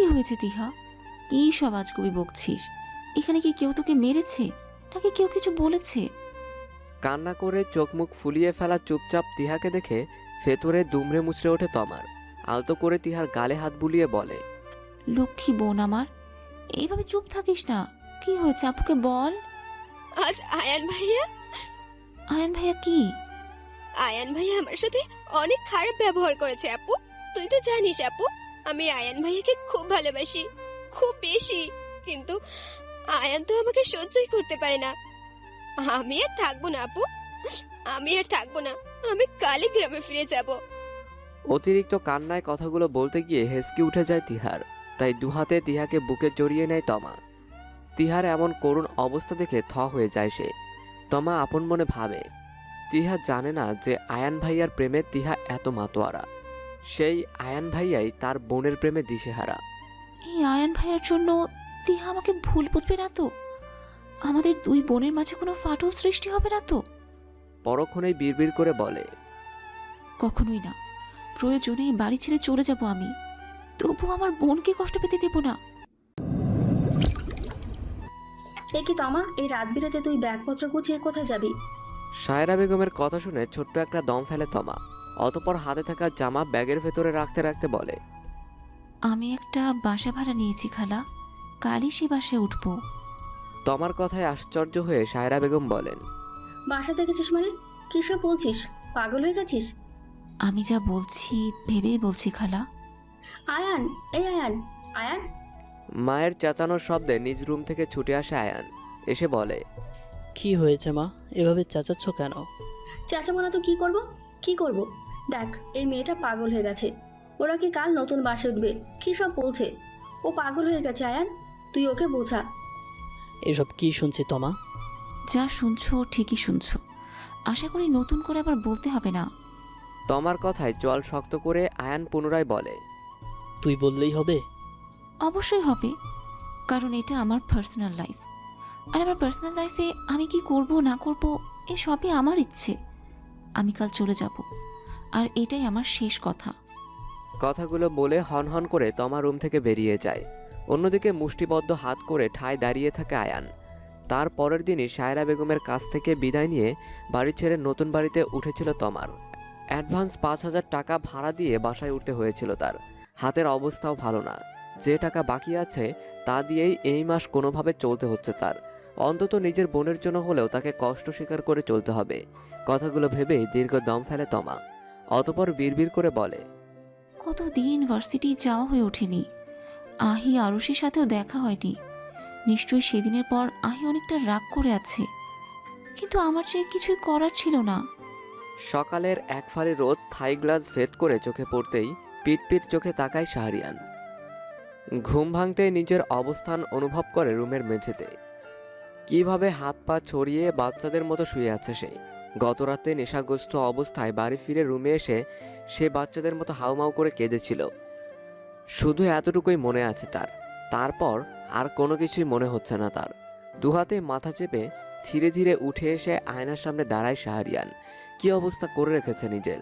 কি হয়েছে তিহা? কি সব আজগুবি বকছিস? এখানে কি কেউ তোকে মেরেছে? নাকি কেউ কিছু বলেছে? কান্না করে চোখ মুখ ফুলিয়ে ফেলা চুপচাপ তিহাকে দেখে ভেতরে দুমড়ে মুচড়ে ওঠে তমার। আলতো করে তিহার গালে হাত বুলিয়ে বলে লক্ষ্মী বোন আমার এইভাবে চুপ থাকিস না। কি হয়েছে আপুকে বল। আজ আয়ান ভাইয়া? আয়ন ভাইয়া কি? আয়ান ভাইয়া আমার সাথে অনেক খারাপ ব্যবহার করেছে আপু। তুই তো জানিস আপু। আমি আয়ান ভাইয়াকে খুব ভালোবাসি, খুব বেশি, কিন্তু আয়ান তো আমাকে সহ্যই করতে পারে না। আমি আর থাকব না, আপু। আমি আর থাকব না, আমি কালই গ্রামে ফিরে যাব। অতিরিক্ত কান্নায় কথাগুলো বলতে গিয়ে হেসকি উঠে যায় তিহার। তাই দুহাতে তিহাকে বুকে জড়িয়ে নেয় তমা। তিহার এমন করুণ অবস্থা দেখে থ হয়ে যায় সে। তমা আপন মনে ভাবে, তিহা জানে না যে আয়ান ভাইয়ার প্রেমে তিহা এত মাতোয়ারা। সেই আয়ান ভাইয়াই তার বোনের প্রেমে দিশেহারা। এই আয়ন ভাইয়ার জন্য তিহা আমাকে ভুল বুঝবে না তো? আমাদের দুই বোনের মাঝে কোনো ফাটল সৃষ্টি হবে না তো? পরক্ষণেই বিড়বিড় করে বলে কখনোই না। প্রয়োজনে এই বাড়ি ছেড়ে চলে যাব আমি। তবু আমার বোনকে কষ্ট পেতে দেব না। এ কি তমা এই রাত বিরাতে তুই ব্যাগপত্র গুছিয়ে কোথায় যাবি? সায়রা বেগমের কথা শুনে ছোট্ট একটা দম ফেলে তমা। অতপর হাতে থাকা জামা ব্যাগের ভেতরে রাখতে রাখতে বলে আমি একটা বাসা ভাড়া নিয়েছি খালা। কালই সে বাসায় উঠবো। তোমার কথায় আশ্চর্য হয়ে সায়রা বেগম বলেন বাসা দেখেছিস মানে? কী সব বলছিস? পাগল হয়ে গেছিস? আমি যা বলছি ভেবেই বলছি খালা। আয়ান এই আয়ান আয়ান। মায়ের চেঁচানোর শব্দে নিজ রুম থেকে ছুটে আসে আয়ান এসে বলে কি হয়েছে মা? এভাবে চেঁচাচ্ছ কেন? চাচা মনে তো কি করব? কি করব? দেখ এই মেয়েটা পাগল হয়ে গেছে। ওরা কি কাল নতুন বাসে উঠবে? কী সব বলছে? ও পাগল হয়ে গেছে আয়ান। তুই ওকে বোঝা। এসব কি শুনছি তোমা? যা শুনছো ঠিকই শুনছো। আশা করি নতুন করে আবার বলতে হবে না। তোমার কথায় জল শক্ত করে আয়ান পুনরায় বলে তুই বললেই হবে? অবশ্যই হবে কারণ এটা আমার পার্সোনাল লাইফ আর আমার পার্সোনাল লাইফে আমি কি করব না করব এ সবই আমার ইচ্ছে। আমি কাল চলে যাব। আর এটাই আমার শেষ কথা। কথাগুলো বলে হন হন করে তমা রুম থেকে বেরিয়ে যায়। অন্যদিকে মুষ্টিবদ্ধ হাত করে ঠায় দাঁড়িয়ে থাকে আয়ান। তার পরের দিনই সায়রা বেগমের কাছ থেকে বিদায় নিয়ে বাড়ি ছেড়ে নতুন বাড়িতে উঠেছিল তমার। অ্যাডভান্স পাঁচ হাজার টাকা ভাড়া দিয়ে বাসায় উঠতে হয়েছিল তার। হাতের অবস্থাও ভালো না। যে টাকা বাকি আছে, তা দিয়েই এই মাস কোনোভাবে চলতে হচ্ছে তার। অন্তত নিজের বোনের জন্য হলেও তাকে কষ্ট স্বীকার করে চলতে হবে। কথাগুলো ভেবেই দীর্ঘ দম ফেলে তমা। অতপর বিড়বিড় করে বলে কতদিন ভার্সিটি যাওয়া হয়ে ওঠেনি। আহি আরুষির সাথেও দেখা হয়নি। নিশ্চয়ই সেদিনের পর আহি অনেকটা রাগ করে আছে। কিন্তু আমার যে কিছুই করার ছিল না। সকালের এক ফালি রোদ থাই গ্লাস ভেদ করে চোখে পড়তেই পিট পিট চোখে তাকায় শাহরিয়ান। ঘুম ভাঙতে নিজের অবস্থান অনুভব করে রুমের মেঝেতে। কীভাবে হাত পা ছড়িয়ে বাচ্চাদের মতো শুয়ে আছে সে। গতরাতে নেশাগ্রস্ত অবস্থায় বাড়ি ফিরে রুমে এসে সে বাচ্চাদের মতো হাউমাউ করে কেঁদেছিল। শুধু এতটুকুই মনে আছে তার। তারপর আর কোনো কিছুই মনে হচ্ছে না তার। দুহাতে মাথা চেপে ধীরে ধীরে উঠে এসে আয়নার সামনে দাঁড়ায় শাহরিয়ান। কি অবস্থা করে রেখেছে নিজের?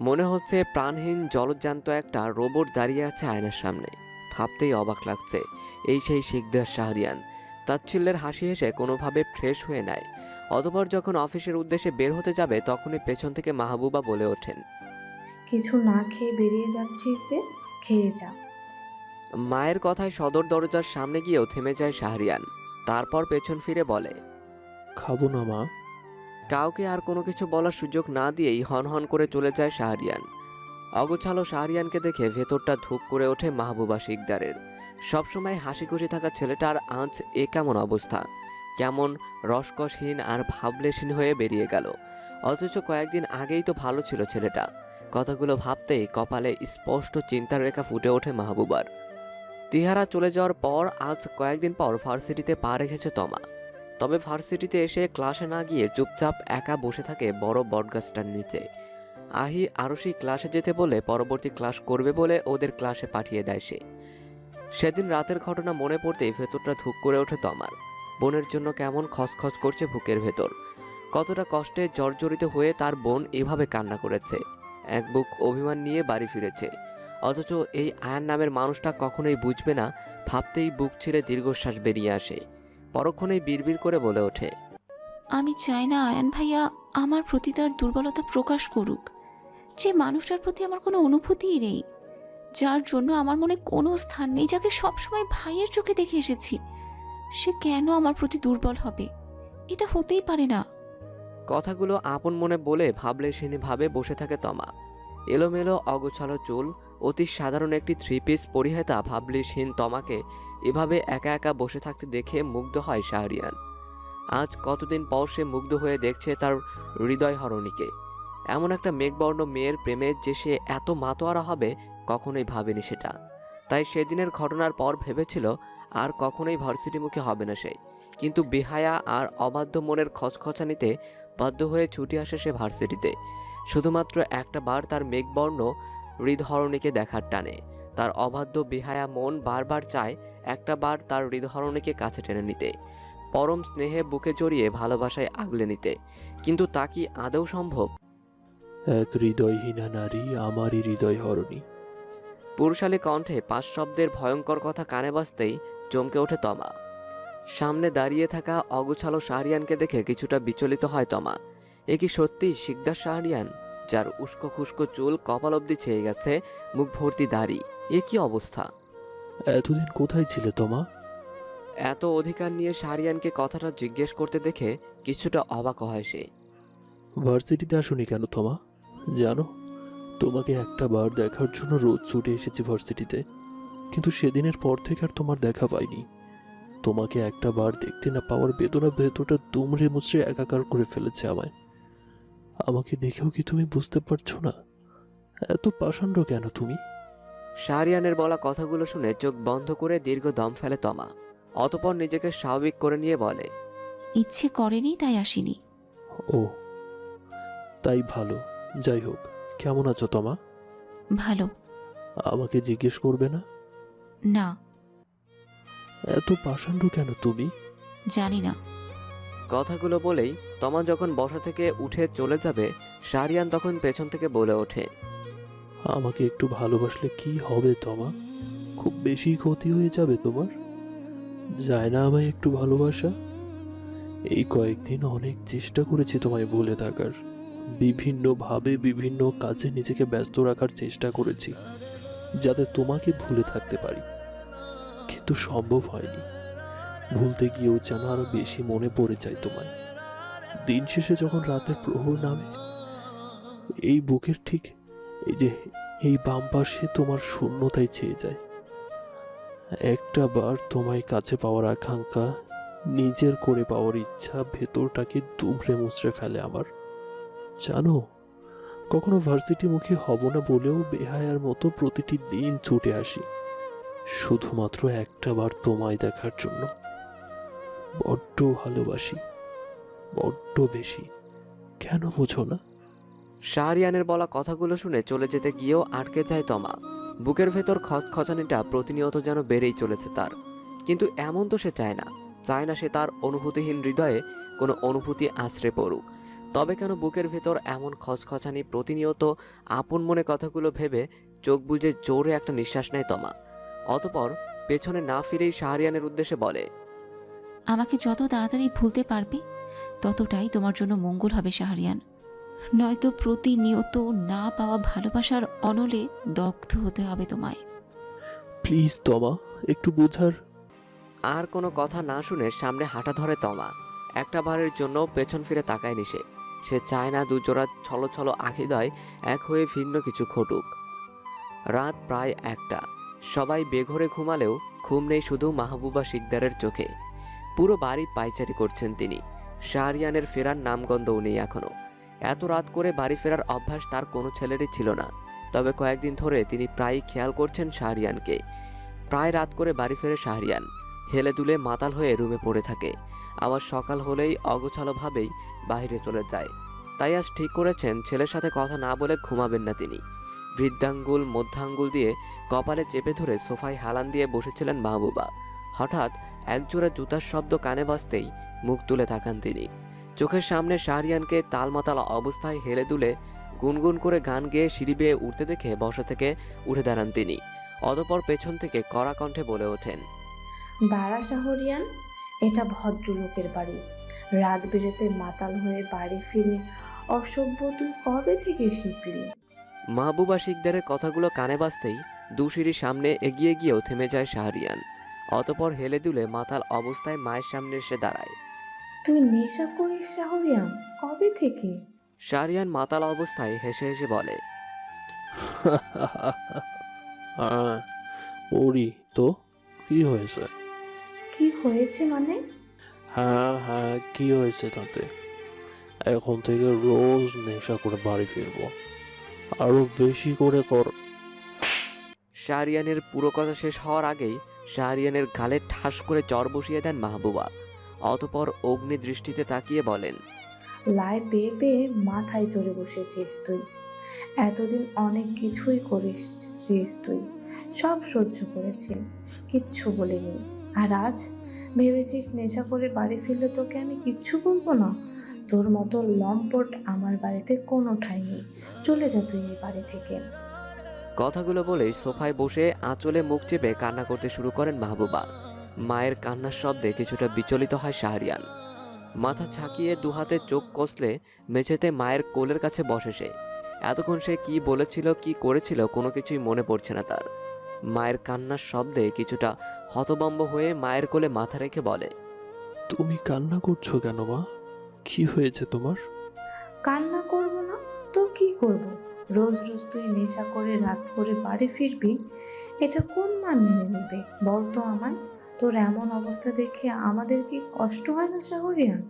মনে হচ্ছে প্রাণহীন জলজ্যান্ত একটা রোবট দাঁড়িয়ে আছে আয়নার সামনে। ভাবতেই অবাক লাগছে। এই সেই শিকদার শাহরিয়ান। তাচ্ছিল্যের হাসি হেসে কোনোভাবে ফ্রেশ হয়ে নেয়। অতপর যখন অফিসের উদ্দেশ্যে বের হতে যাবে তখনই পেছন থেকে মাহবুবা বলে ওঠেন কিছু না খেয়ে বেরিয়ে যাচ্ছিস যে খেয়ে যা। মায়ের কথায় সদর দরজার সামনে গিয়েও থেমে যায় শাহরিয়ান। তারপর পেছন ফিরে বলে খাব না মা। কাউকে আর কোনো কিছু বলার সুযোগ না দিয়েই হন হন করে চলে যায় শাহরিয়ান। অগোছালো শাহরিয়ানকে দেখে ভেতরটা ধুক করে ওঠে মাহবুবা শিকদারের। সবসময় হাসি খুশি থাকা ছেলেটার আজ এ কেমন অবস্থা? কেমন রসকসহীন আর ভাবলেশহীন হয়ে বেরিয়ে গেল। অথচ কয়েকদিন আগেই তো ভালো ছিল ছেলেটা। কথাগুলো ভাবতেই কপালে স্পষ্ট চিন্তার রেখা ফুটে ওঠে মাহবুবার। তিহারা চলে যাওয়ার পর আজ কয়েকদিন পর ভার্সিটিতে পা রেখেছে তমা। তবে ভার্সিটিতে এসে ক্লাসে না গিয়ে চুপচাপ একা বসে থাকে বড় বটগাছটার নিচে। আহি আরশি ক্লাসে যেতে বলে পরবর্তী ক্লাস করবে বলে ওদের ক্লাসে পাঠিয়ে দেয় সে। সেদিন রাতের ঘটনা মনে পড়তেই ভেতরটা ধুক করে ওঠে তমার। বোনের জন্য কেমন খসখস করছে বুকের ভেতর। কতটা কষ্টে জর্জরিত হয়ে তার বোন এভাবে কান্না করেছে। এক বুক অভিমান নিয়ে বাড়ি ফিরেছে। অথচ এই আয়ান নামের মানুষটা কখনোই বুঝবে না, ভাবতেই বুক ছিঁড়ে দীর্ঘশ্বাস বেরিয়ে আসে। পরক্ষণেই বিড়বিড় করে বলে ওঠে, আমি চাই না আয়ান ভাইয়া আমার প্রতি তার দুর্বলতা প্রকাশ করুক। যে মানুষটার প্রতি আমার কোনো অনুভূতিই নেই। যার জন্য আমার মনে কোনো স্থান নেই যাকে সবসময় ভাইয়ের চোখে দেখে এসেছি। সে কেন আমার প্রতি দুর্বল হবে? এটা হতেই পারে না। কথাগুলো আপন মনে বলে ভাবলে ভাবে বসে থাকে তমা। এলোমেলো, অগোছালো চুল, অতি সাধারণ একটি থ্রি পিস পরিহেতা ভাবলিসহীন তমাকে এভাবে একা একা বসে থাকতে দেখে মুগ্ধ হয় শাহরিয়ান। আজ কতদিন পর সে মুগ্ধ হয়ে দেখছে তার হৃদয় হরণীকে। এমন একটা মেঘবর্ণ মেয়ের প্রেমে যে সে এত মাতোয়ারা হবে, কখনোই ভাবেনি সেটা। তাই সেদিনের ঘটনার পর ভেবেছিল আর কখনোই ভার্সিটিমুখী হবে না সে। কিন্তু বেহায়া আর অবাধ্য মনের খচখচানিতে বাধ্য হয়ে ছুটে আসে সে ভার্সিটিতে। শুধুমাত্র একটা বার তার মেঘবর্ণ হৃদহরণীকে দেখার টানে। তার অবাধ্য বেহায়া মন বারবার চায় একটা বার তার হৃদহরণীকে কাছে টেনে নিতে। পরম স্নেহে বুকে জড়িয়ে ভালোবাসায় আগলে নিতে। কিন্তু তা কি আদৌ সম্ভব? এক হৃদয়হীনা নারী আমারই হৃদয় হরণী পুরুষালী কণ্ঠে পাঁচ শব্দের ভয়ঙ্কর কথা কানে বাজতেই চমকে ওঠে তমা। সামনে দাঁড়িয়ে থাকা অগুছালো শাহরিয়ানকে দেখে কিছুটা বিচলিত হয় তমা। এ কি সত্যি শিকদার শাহরিয়ান যার উস্কো খুস্কো চুল কপাল অব্দি ছেয়ে গেছে মুখ ভর্তি দাড়ি? এ কি অবস্থা? এতদিন কোথায় ছিলে তোমা? এত অধিকার নিয়ে শাহরিয়ানকে কথাটা জিজ্ঞেস করতে দেখে কিছুটা অবাক হয় সে। ভার্সিটিতে আসুনি কেন তোমা? জানো তোমাকে একটা বার দেখার জন্য রোজ ছুটে এসেছি ভার্সিটিতে। কিন্তু সেদিনের পর থেকে আর তোমার দেখা পাইনি। তোমাকে একটা বার দেখতে না পাওয়ার বেদনা ভেতরটা দুমড়ে মুচড়ে একাকার করে ফেলেছে আমায়। আমাকে দেখেও কি তুমি বুঝতে পারছ না? এত পাষাণ্ড কেন তুমি? শাহরিয়ানের বলা কথাগুলো শুনে চোখ বন্ধ করে দীর্ঘ দম ফেলে তমা। অতপর নিজেকে স্বাভাবিক করে নিয়ে বলে ইচ্ছে করেনি তাই আসিনি। ও তাই ভালো। যাই হোক কেমন আছো তোমা? ভালো। আমাকে জিজ্ঞেস করবে না? না। এত পাষাণ্ড কেন তুমি? জানি না। কথাগুলো বলেই তমা যখন বসা থেকে উঠে চলে যাবে শাহরিয়ান তখন পেছন থেকে বলে ওঠে। আমাকে একটু ভালোবাসলে কি হবে তোমা? খুব বেশি ক্ষতি হয়ে যাবে তোমার? যায় না আমায় একটু ভালোবাসা? এই কয়েকদিন অনেক চেষ্টা করেছি তোমায় ভুলে থাকার। বিভিন্নভাবে বিভিন্ন কাজে নিজেকে ব্যস্ত রাখার চেষ্টা করেছি যাতে তোমাকে ভুলে থাকতে পারি। কিন্তু সম্ভব হয়নি। ভুলতে গিয়েও যেন আরও বেশি মনে পড়ে যায় তোমায়। দিন শেষে যখন রাতের প্রহর নামে, এই বুকের ঠিক এই যে এই বাম পাশে তোমার শূন্যতায় ছেয়ে যায়। একটা বার তোমায় কাছে পাওয়ার আকাঙ্ক্ষা, নিজের করে পাওয়ার ইচ্ছা ভেতরটাকে দুমড়ে মুচড়ে ফেলে আমার। জানো, কখনো ভার্সিটি মুখী হব না বলেও বেহায়ার মতো প্রতিটি দিন ছুটে আসি। শুধুমাত্র একটা বার তোমায় দেখার জন্য। বড্ড ভালোবাসি, বড্ড বেশি। কেন বোঝো না? শাহরিয়ানের বলা কথাগুলো শুনে চলে যেতে গিয়েও আটকে যায় তমা। বুকের ভেতর খচখচানিটা প্রতিনিয়ত যেন বেড়েই চলেছে তার। কিন্তু এমন তো সে চায় না চায় না সে তার অনুভূতিহীন হৃদয়ে কোনো অনুভূতি আশ্রে পড়ুক। তবে কেন বুকের ভেতর এমন খচখচানি প্রতিনিয়ত আপন মনে কথাগুলো ভেবে চোখ বুজে জোরে একটা নিঃশ্বাস নেয় তমা। অতপর পেছনে না ফিরেই শাহরিয়ানের উদ্দেশ্যে বলে আমাকে যত তাড়াতাড়ি ভুলতে পারবে ততটাই তোমার জন্য মঙ্গল হবে শাহরিয়ান। নয়তো প্রতিনিয়ত না পাওয়া ভালোবাসার অনলে দগ্ধ হতে হবে তোমায়। প্লিজ তমা একটু বোঝার। আর কোনো কথা না শুনে সামনে হাঁটা ধরে তমা। একটা বারের জন্য পেছন ফিরে তাকায় নিশে সে চায় না দুজোড়া ছলো ছলো আখিদয় এক হয়ে ভিন্ন কিছু ঘটুক। রাত প্রায় একটা। সবাই বেঘরে ঘুমালেও ঘুম নেই শুধু মাহবুবা শিকদারের চোখে। পুরো বাড়ি পাইচারি করছেন তিনি। শাহরিয়ানের ফেরার নামগন্ধও নেই এখনও এত রাত করে বাড়ি ফেরার অভ্যাস তার কোনো ছেলেরই ছিল না। তবে কয়েকদিন ধরে তিনি প্রায়ই খেয়াল করছেন শাহরিয়ানকে। প্রায় রাত করে বাড়ি ফেরে শাহরিয়ান। হেলে দুলে মাতাল হয়ে রুমে পড়ে থাকে। আবার সকাল হলেই অগোছালোভাবেই বাইরে চলে যায়। তাই আজ ঠিক করেছেন, ছেলের সাথে কথা না বলে ঘুমাবেন না তিনি। বৃদ্ধাঙ্গুল, মধ্যাঙ্গুল দিয়ে কপালে চেপে ধরে সোফায় হালান দিয়ে বসেছিলেন মাহবুবা। হঠাৎ একজোড়া জুতার শব্দ কানে বাজতেই মুখ তুলে তাকান তিনি। চোখের সামনে শাহরিয়ানকে তালমাতাল অবস্থায় হেলে দুলে গুনগুন করে গান গেয়ে সিঁড়ি বেয়ে উঠতে দেখে বসা থেকে উঠে দাঁড়ান তিনি। অতপর পেছন থেকে কড়া কণ্ঠে বলে ওঠেন, দাঁড়া শাহরিয়ান, এটা ভদ্রলোকের বাড়ি। রাত বেরেতে মাতাল হয়ে বাড়ি ফিরে অসভ্য তুই কবে থেকে শিখলি? মাহবুবা শিকদারের কথাগুলো কানে বাজতেই দু সিঁড়ির সামনে এগিয়ে গিয়েও থেমে যায় শাহরিয়ান। অতপর হেলে দুলে মাতাল অবস্থায় মায়ের সামনে এসে দাঁড়ায়। তুই নেশা করিস শাহরিয়ান? কবে থেকে? শাহরিয়ান মাতাল অবস্থায় হেসে হেসে বলে হ্যাঁ ওরি তো কি হয়েছে? কি হয়েছে মানে? হ্যাঁ হ্যাঁ কি হয়েছে তাতে? এখন থেকে রোজ নেশা করে বাড়ি ফিরবো। আরও বেশি করে কর। শাহরিয়ানের পুরো কথা শেষ হওয়ার আগেই শাহরিয়ানের গালে ঠাস করে চর বসিয়ে দেন মাহবুবা। অতপর অগ্নি দৃষ্টিতে তাকিয়ে বলেন লাই পেয়ে পেয়ে মাথায় চড়ে বসেছিস তুই। এতদিন অনেক কিছুই করেছিস তুই। সব সহ্য করেছি কিচ্ছু বলিনি। আর আজ ভেবেছিস নেশা করে বাড়ি ফিরলে তোকে আমি কিচ্ছু বলব না? তোর মতো লম্পট আমার বাড়িতে কোনো ঠাঁই নেই। চলে যা তুই এই বাড়ি থেকে। কথাগুলো বলেই সোফায় বসে আঁচলে মুখ চেপে কান্না করতে শুরু করেন মাহবুবা। মায়ের কান্নার শব্দে কিছুটা বিচলিত হয় শাহরিয়ান। মাথা ছাকিয়ে দুহাতে চোখ কষলে মেঝেতে মায়ের কোলের কাছে বসে সে। এতক্ষণ সে কি বলেছিল কি করেছিল কোনো কিছুই মনে পড়ছে না তার। মায়ের কান্নার শব্দে কিছুটা হতবম্ব হয়ে মায়ের কোলে মাথা রেখে বলে তুমি কান্না করছ কেন মা? কি হয়েছে তোমার? কান্না করব না তো কি করব? রোজ রোজ তুই নেশা করে রাত করে বাড়ি ফিরবি? এটা কোন মা মেনে নেবে? বল তো আমায় তোর এমন অবস্থা দেখে আমাদের কি কষ্ট হয় না শাহরিয়ান?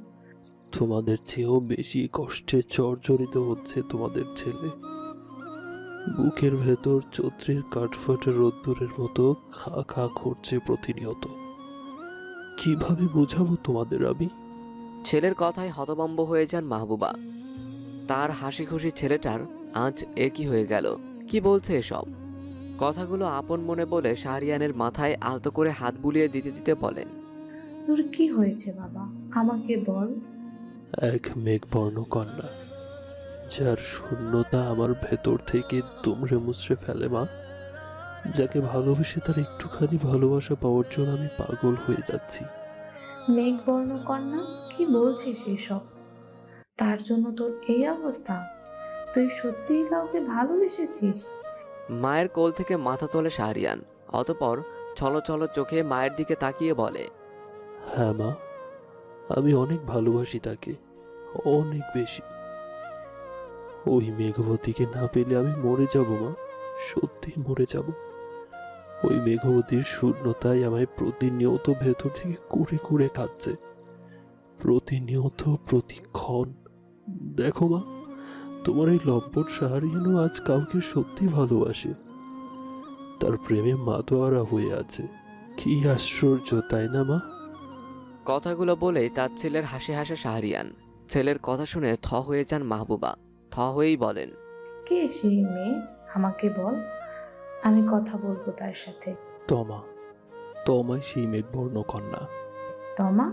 তোমাদের চেয়েও বেশি কষ্টে জর্জরিত হচ্ছে তোমাদের ছেলে। বুকের ভেতর চৈত্রের কাঠফাটে রোদ্দুরের মতো খা খা করছে প্রতিনিয়ত। কীভাবে বোঝাবো তোমাদের আমি ছেলের কথায় হতবম্ব হয়ে যান মাহবুবা। তার হাসি খুশি ছেলেটার আজ একই হয়ে গেল। কি বলছে এসব? কথাগুলো আপন মনে বলে শাহরিয়ানের মাথায় আলতো করে হাত বুলিয়ে দিতে দিতে বলেন। তোর কি হয়েছে বাবা? আমাকে বল। এক মেঘবর্ণ কন্যা যার শূন্যতা আমার ভেতর থেকে দুমড়ে মুচড়ে ফেলে মা। যাকে ভালোবেসে তার একটুখানি ভালোবাসা পাওয়ার জন্য আমি পাগল হয়ে যাচ্ছি। মেঘবর্ণ কন্যা কি বলছিস এসব? তার জন্য তোর এই অবস্থা? তুই সত্যিই কাউকে ভালোবেসেছিস? মায়ের কোল থেকে মাথা তোলে শাহরিয়ান অতপর ছলো ছলো চোখে মায়ের দিকে তাকিয়ে বলে হ্যাঁ মা আমি অনেক ভালোবাসি তাকে অনেক বেশি। ওই মেঘবতীকে না পেলে আমি মরে যাব মা সত্যি মরে যাব। ওই মেঘবতীর শূন্যতাই আমায় প্রতিনিয়ত ভেতর থেকে কুড়ে কুড়ে খাচ্ছে প্রতিনিয়ত প্রতিক্ষণ। দেখো মা তোমার এই লম্পট সাহারিয়ানও আজ কাউকে সত্যি ভালোবাসে। তার প্রেমে মাতোয়ারা হয়ে আছে। কি আশ্চর্য তাই না মা? কথাগুলো বলেই তার ছেলের হাসি হাসে শাহরিয়ান ছেলের কথা শুনে থ হয়ে যান মাহবুবা। থ হয়েই বলেন কে সেই মেয়ে? আমাকে বল। আমি কথা বলব তার সাথে। তমা তমাই সেই মেঘবর্ণ কন্যা। তমা?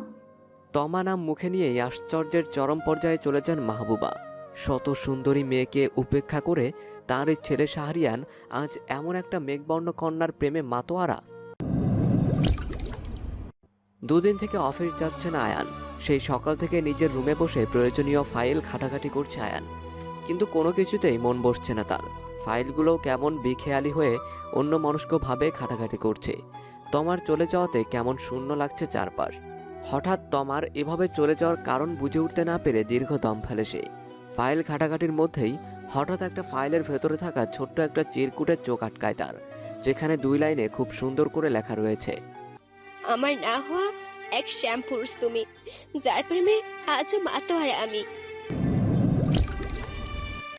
তমা নাম মুখে নিয়েই আশ্চর্যের চরম পর্যায়ে চলে যান মাহবুবা। শত সুন্দরী মেয়েকে উপেক্ষা করে তার এই ছেলে শাহরিয়ান আজ এমন একটা মেঘবর্ণ কন্যার প্রেমে মাতোয়ারা। দুদিন থেকে অফিস যাচ্ছে না আয়ান। সেই সকাল থেকে নিজের রুমে বসে প্রয়োজনীয় ফাইল ঘাটাঘাটি করছে আয়ান। কিন্তু কোনো কিছুতেই মন বসছে না তার। ফাইলগুলো কেমন বিখেয়ালি হয়ে অন্য মনস্কভাবে ঘাটাঘাটি করছে। তোমার চলে যাওয়াতে কেমন শূন্য লাগছে চারপাশ। হঠাৎ তমার এভাবে চলে যাওয়ার কারণ বুঝে উঠতে না পেরে দীর্ঘ দম ফেলে সে। ফাইল ঘাটাঘাটির মধ্যেই হঠাৎ একটা ফাইলের ভেতরে থাকা ছোট্ট একটা চিরকুটের চোখ আটকায় তার, যেখানে দুই লাইনে খুব সুন্দর করে লেখা রয়েছে। আমার না হওয়া এক শ্যাম্পুরস তুমি, যার প্রেমে আজও মাতোয়ারা আমি।